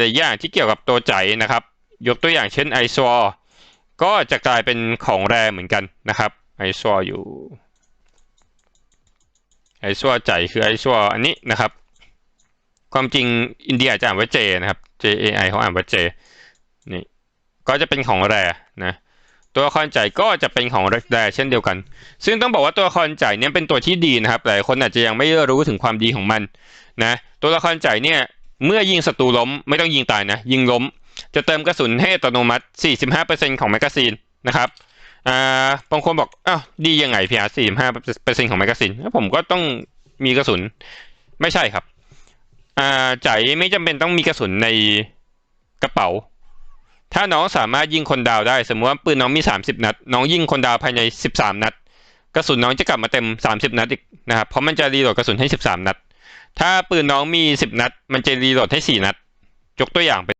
หลายๆอย่างที่เกี่ยวกับตัวใจนะครับ ยกตัวอย่างเช่นไอซอก็จะกลายเป็นของแรเหมือนกันนะครับไอซออยู่ไอซัวใจคือไอซัวอันนี้นะครับ ความจริงอินเดียจะอ่านว่าเจนะครับ J A I เขาอ่านว่าเจนี่ก็จะเป็นของแรนะตัวละครใจก็จะเป็นของแรเช่นเดียวกัน ซึ่งต้องบอกว่าตัวละครใจเนี่ยเป็นตัวที่ดีนะครับ หลายคนอาจจะยังไม่รู้ถึงความดีของมันนะ ตัวละครใจเนี่ย เมื่อยิงศัตรูล้มไม่ต้องยิงตายนะ ยิงล้ม จะเติมกระสุนให้อัตโนมัติ 45%ของแมกกาซีนนะครับอ่าบางคนบอกอ้าวดียังไงพีอาร์สี่ห้าเปอร์เซ็นต์ของแมกกาซีนผมก็ต้องมีกระสุน ไม่ใช่ครับอ่าใจไม่จำเป็นต้องมีกระสุนในกระเป๋า ถ้าน้องสามารถยิงคนดาวได้ สมมติว่าปืนน้องมีสามสิบนัด น้องยิงคนดาวภายในสิบสามนัด กระสุนน้องจะกลับมาเต็มสามสิบนัดอีกนะครับ เพราะมันจะรีโหลดกระสุนให้สิบสามนัด ถ้าปืนน้องมีสิบนัด มันจะรีโหลดให้สี่นัด ยกตัวอย่างไป